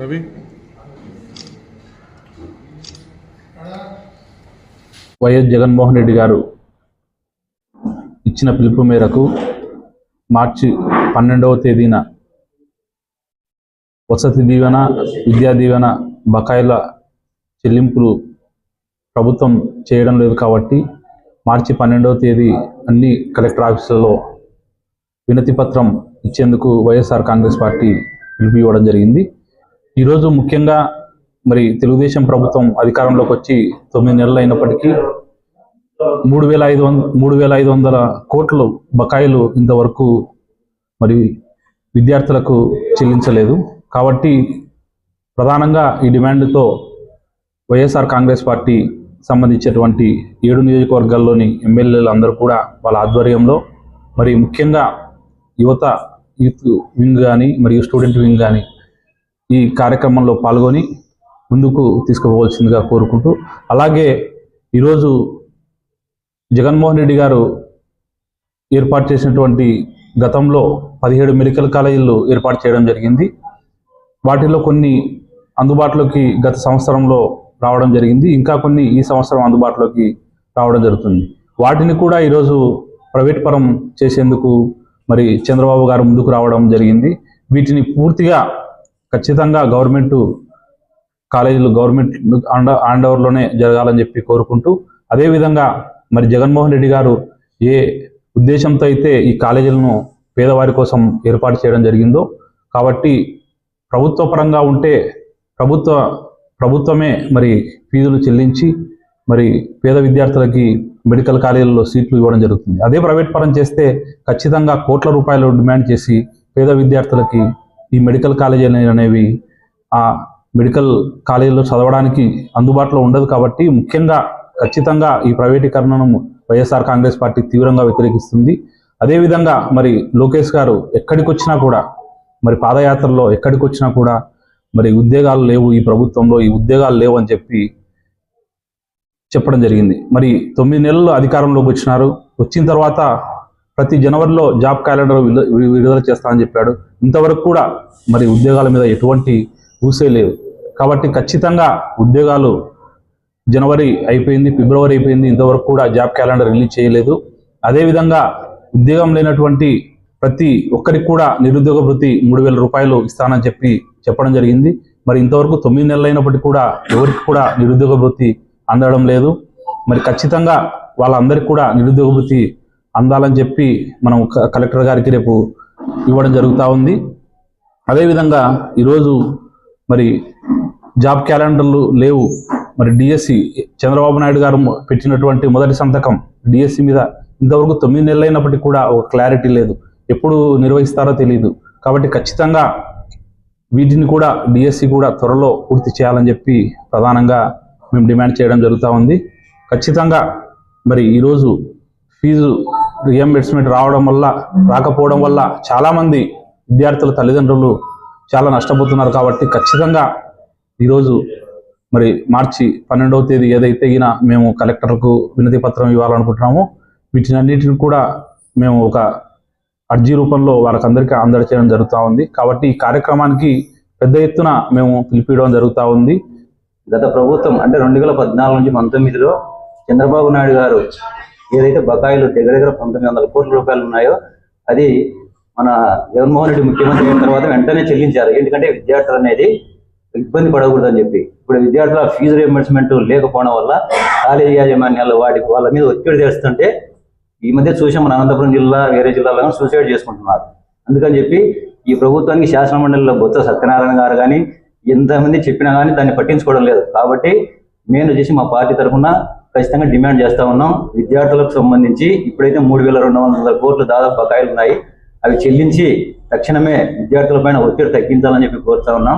Ravi. YS Jaganmohan Reddy గారు ఇచ్చిన పిలుపు మేరకు మార్చి పన్నెండవ తేదీన వసతి దీవెన విద్యా దీవెన బకాయిల చెల్లింపులు ప్రభుత్వం చేయడం లేదు కాబట్టి మార్చి పన్నెండవ తేదీ అన్ని కలెక్టర్ ఆఫీసులలో వినతి పత్రం ఇచ్చేందుకు వైఎస్ఆర్ కాంగ్రెస్ పార్టీ పిలుపు ఇవ్వడం జరిగింది. ఈరోజు ముఖ్యంగా మరి తెలుగుదేశం ప్రభుత్వం అధికారంలోకి వచ్చి తొమ్మిది నెలలు అయినప్పటికీ మూడు వేల ఐదు వంద మూడు వేల ఐదు వందల కోట్లు బకాయిలు ఇంతవరకు మరి విద్యార్థులకు చెల్లించలేదు. కాబట్టి ప్రధానంగా ఈ డిమాండ్తో వైఎస్ఆర్ కాంగ్రెస్ పార్టీ సంబంధించినటువంటి ఏడు నియోజకవర్గాల్లోని ఎమ్మెల్యేలు అందరూ కూడా వాళ్ళ ఆధ్వర్యంలో మరి ముఖ్యంగా యువత యూత్ వింగ్ కానీ మరియు స్టూడెంట్ వింగ్ కానీ ఈ కార్యక్రమంలో పాల్గొని ముందుకు తీసుకుపోవాల్సిందిగా కోరుకుంటూ అలాగే ఈరోజు జగన్మోహన్ రెడ్డి గారు ఏర్పాటు చేసినటువంటి గతంలో పదిహేడు మెడికల్ కాలేజీలు ఏర్పాటు చేయడం జరిగింది. వాటిలో కొన్ని అందుబాటులోకి గత సంవత్సరంలో రావడం జరిగింది. ఇంకా కొన్ని ఈ సంవత్సరం అందుబాటులోకి రావడం జరుగుతుంది. వాటిని కూడా ఈరోజు ప్రైవేట్ పరం చేసేందుకు మరి చంద్రబాబు గారు ముందుకు రావడం జరిగింది. వీటిని పూర్తిగా ఖచ్చితంగా గవర్నమెంట్ కాలేజీలు గవర్నమెంట్ అండ హ్యాండ్ ఓవర్లోనే జరగాలని చెప్పి కోరుకుంటూ అదేవిధంగా మరి జగన్మోహన్ రెడ్డి గారు ఏ ఉద్దేశంతో అయితే ఈ కాలేజీలను పేదవారి కోసం ఏర్పాటు చేయడం జరిగిందో కాబట్టి ప్రభుత్వ పరంగా ఉంటే ప్రభుత్వ ప్రభుత్వమే మరి ఫీజులు చెల్లించి మరి పేద విద్యార్థులకి మెడికల్ కాలేజీల్లో సీట్లు ఇవ్వడం జరుగుతుంది. అదే ప్రైవేట్ పరం చేస్తే ఖచ్చితంగా కోట్ల రూపాయలు డిమాండ్ చేసి పేద విద్యార్థులకి ఈ మెడికల్ కాలేజీలు అనేవి ఆ మెడికల్ కాలేజీలో చదవడానికి అందుబాటులో ఉండదు కాబట్టి ముఖ్యంగా ఖచ్చితంగా ఈ ప్రైవేటీకరణను వైఎస్ఆర్ కాంగ్రెస్ పార్టీ తీవ్రంగా వ్యతిరేకిస్తుంది. అదేవిధంగా మరి లోకేష్ గారు ఎక్కడికి వచ్చినా కూడా మరి పాదయాత్రలో ఎక్కడికి వచ్చినా కూడా మరి ఉద్యోగాలు లేవు ఈ ప్రభుత్వంలో ఈ ఉద్యోగాలు లేవు అని చెప్పి చెప్పడం జరిగింది. మరి తొమ్మిది నెలలు అధికారంలోకి వచ్చినారు. వచ్చిన తర్వాత ప్రతి జనవరిలో జాబ్ క్యాలెండర్ విడుదల విడుదల చేస్తానని చెప్పాడు. ఇంతవరకు కూడా మరి ఉద్యోగాల మీద ఎటువంటి ఊసే లేవు. కాబట్టి ఖచ్చితంగా ఉద్యోగాలు జనవరి అయిపోయింది ఫిబ్రవరి అయిపోయింది ఇంతవరకు కూడా జాబ్ క్యాలెండర్ రిలీజ్ చేయలేదు. అదేవిధంగా ఉద్యోగం లేనటువంటి ప్రతి ఒక్కరికి కూడా నిరుద్యోగ వృత్తి మూడు వేల రూపాయలు ఇస్తానని చెప్పి చెప్పడం జరిగింది. మరి ఇంతవరకు తొమ్మిది నెలలు అయినప్పటికీ కూడా ఎవరికి కూడా నిరుద్యోగ వృత్తి అందడం లేదు. మరి ఖచ్చితంగా వాళ్ళందరికీ కూడా నిరుద్యోగ వృత్తి అందాలని చెప్పి మనం క- కలెక్టర్ గారికి రేపు ఇవ్వడం జరుగుతూ ఉంది. అదేవిధంగా ఈరోజు మరి జాబ్ క్యాలెండర్లు లేవు. మరి డిఎస్సి చంద్రబాబు నాయుడు గారు పెట్టినటువంటి మొదటి సంతకం డిఎస్సి మీద ఇంతవరకు తొమ్మిది నెలలు అయినప్పటికీ కూడా ఒక క్లారిటీ లేదు. ఎప్పుడు నిర్వహిస్తారో తెలియదు కాబట్టి ఖచ్చితంగా వీటిని కూడా డిఎస్సి కూడా త్వరలో పూర్తి చేయాలని చెప్పి ప్రధానంగా మేము డిమాండ్ చేయడం జరుగుతూ ఉంది. ఖచ్చితంగా మరి ఈరోజు ఫీజు రియంబర్స్మెంట్ రావడం వల్ల రాకపోవడం వల్ల చాలామంది విద్యార్థుల తల్లిదండ్రులు చాలా నష్టపోతున్నారు కాబట్టి ఖచ్చితంగా ఈరోజు మరి మార్చి పన్నెండవ తేదీ ఏదైతే ఈయన మేము కలెక్టర్కు వినతి పత్రం ఇవ్వాలనుకుంటున్నామో వీటినన్నిటిని కూడా మేము ఒక అర్జీ రూపంలో వాళ్ళకందరికీ అందజేయడం జరుగుతూ ఉంది. కాబట్టి ఈ కార్యక్రమానికి పెద్ద ఎత్తున మేము పిలిపియడం జరుగుతూ ఉంది. గత ప్రభుత్వం అంటే రెండు వేల పద్నాలుగు నుంచి పంతొమ్మిదిలో చంద్రబాబు నాయుడు గారు ఏదైతే బకాయిలు దగ్గర దగ్గర పంతొమ్మిది వందల కోట్ల రూపాయలు ఉన్నాయో అది మన జగన్మోహన్ రెడ్డి ముఖ్యమంత్రి అయిన తర్వాత వెంటనే చెల్లించారు ఎందుకంటే విద్యార్థులు అనేది ఇబ్బంది పడకూడదని చెప్పి. ఇప్పుడు విద్యార్థుల ఫీజు రియంబర్స్మెంట్ లేకపోవడం వల్ల కాలేజీ యాజమాన్యాలు వాటికి వాళ్ళ మీద ఒత్తిడి తెస్తుంటే ఈ మధ్య చూసాం మన అనంతపురం జిల్లా వేరే జిల్లాలో సూసైడ్ చేసుకుంటున్నారు. అందుకని చెప్పి ఈ ప్రభుత్వానికి శాసన మండలిలో బొత్స సత్యనారాయణ గారు కానీ ఎంతమంది చెప్పినా కానీ దాన్ని పట్టించుకోవడం లేదు. కాబట్టి మేము చేసి మా పార్టీ తరఫున ఖచ్చితంగా డిమాండ్ చేస్తూ ఉన్నాం. విద్యార్థులకు సంబంధించి ఇప్పుడైతే మూడు వేల రెండు వందల కోట్లు దాదాపు బకాయిలు ఉన్నాయి. అవి చెల్లించి తక్షణమే విద్యార్థులపైన ఒత్తిడి తగ్గించాలని చెప్పి కోరుతా ఉన్నాం.